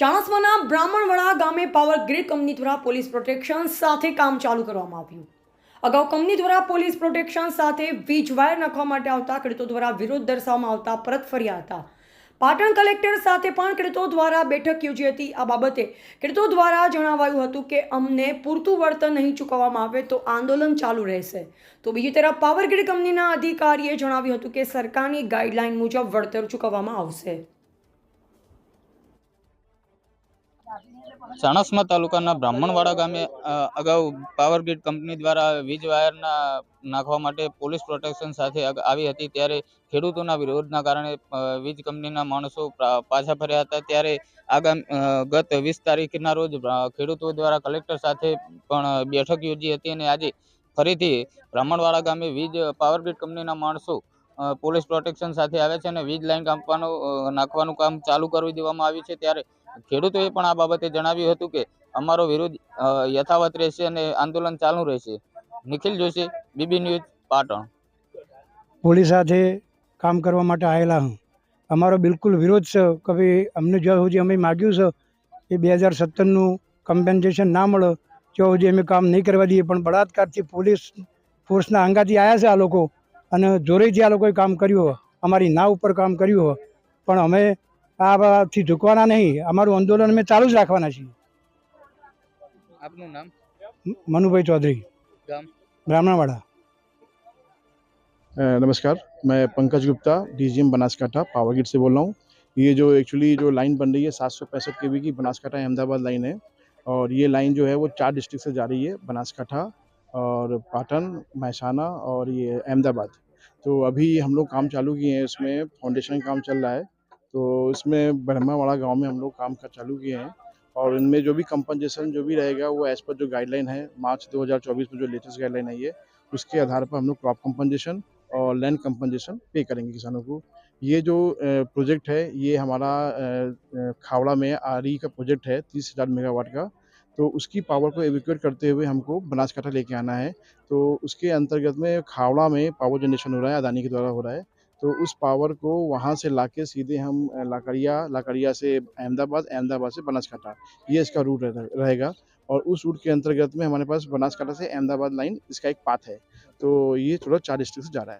ચાણસ્માના બ્રાહ્મણવાડા ગામે power grid company દ્વારા police protection સાથે કામ ચાલુ કરવામાં આવ્યું. અગાઉ કંપની દ્વારા પોલીસ પ્રોટેક્શન સાથે વીજ વાયર નાખવા માટે આવતા ખેડૂતો દ્વારા વિરોધ દર્શાવવામાં આવતા પરત ફર્યા હતા. પાટણ કલેક્ટર સાથે પણ ખેડૂતો દ્વારા બેઠક યોજી હતી. આ બાબતે ખેડૂતો દ્વારા જણાવાયું હતું કે અમને પૂરતું વળતર નહીં ચૂકવવામાં આવે તો આંદોલન ચાલુ રહેશે. તો બીજી તરફ પાવર ગ્રીડ કંપનીના અધિકારીએ જણાવ્યું હતું કે સરકારની ગાઈડલાઈન મુજબ વળતર ચૂકવવામાં આવશે. ચાણસ્મા તાલુકાના બ્રાહ્મણવાડા ગામે અગાઉ પાવર ગ્રીડ કંપની દ્વારા વીજ વાયરના નાખવા માટે પોલીસ પ્રોટેક્શન સાથે આવી હતી. ત્યારે ખેડૂતોના વિરોધના કારણે વીજ કંપનીના માણસો પાછા ફર્યા હતા. ત્યારે આગામ ગત વીસ તારીખના રોજ ખેડૂતો દ્વારા કલેક્ટર સાથે પણ બેઠક યોજી હતી અને આજે ફરીથી બ્રાહ્મણવાડા ગામે વીજ પાવર ગ્રીડ કંપનીના માણસો પોલીસ પ્રોટેક્શન સાથે આવે છે અને વીજ લાઈન કાપવાનું નાખવાનું કામ ચાલુ કરી દેવામાં આવ્યું છે. ત્યારે ખેડૂતોએ પણ આ બાબતે જણાવ્યું હતું કે અમારો વિરોધ યથાવત રહેશે અને આંદોલન ચાલુ રહેશે. Nikhil Joshi, B B news, Patan. Police સાથે કામ કરવા માટે આવેલા હું. અમારો બિલકુલ વિરોધ છે. કે ભાઈ અમને જ્યાં સુધી અમે માગ્યું છે એ બે હજાર સત્તરનું કમ્પેન્સેશન ના મળે, ત્યાં સુધી અમે કામ નહીં કરવા દઈએ. પણ બળાત્કારથી પોલીસ ફોર્સના અંગાથી આવ્યા છે આ લોકો. અને જોરેથી આ લોકોએ કામ કર્યું હોય. અમારી ના ઉપર કામ કર્યું હોય. પણ અમે આ વાતથી ઝૂકવાના નહીં અમારું આંદોલન અમે ચાલુ જ રાખવાના છીએ આપનું નામ મ- મનુભાઈ ચૌધરી ગામ બ્રાહ્મણવાડા अ, नमस्कार मैं Pankaj Gupta DGM Banaskantha power grid से बोल रहा हूँ ये जो एक्चुअली जो लाइन बन रही है सात सौ पैंसठ के की बनासकाठा अहमदाबाद लाइन है और ये लाइन जो है वो चार डिस्ट्रिक्ट से जा रही है बनासकाठा और पाटन महसाना और ये अहमदाबाद तो अभी हम लोग काम चालू किए हैं इसमें फाउंडेशन काम चल रहा है तो इसमें ब्रह्मावाड़ा गाँव में हम लोग काम का चालू किए हैं और इनमें जो भी कंपनसेशन जो भी रहेगा वो एज पर जो गाइडलाइन है, मार्च 2024 में जो लेटेस्ट गाइडलाइन आई है, उसके आधार पर हम लोग क्रॉप कंपनसेशन और लैंड कंपनसेशन पे करेंगे किसानों को। ये जो प्रोजेक्ट है, ये हमारा खावड़ा में आरी का प्रोजेक्ट है, तीस हज़ार मेगावाट का। तो उसकी पावर को एविक्यूट करते हुए हमको बनासकाठा लेके आना है। तो उसके अंतर्गत में खावड़ा में पावर जनरेशन हो रहा है, अदानी के द्वारा हो रहा है। तो उस पावर को वहाँ से ला सीधे हम लाकड़िया लाकड़िया से अहमदाबाद अहमदाबाद से बनासकाठा। ये इसका रूट रहेगा। और उस रूट के अंतर्गत में हमारे पास बनासकाठा से अहमदाबाद लाइन इसका एक पाथ है। तो ये थोड़ा चार डिस्ट्रिक्ट से जा रहा है।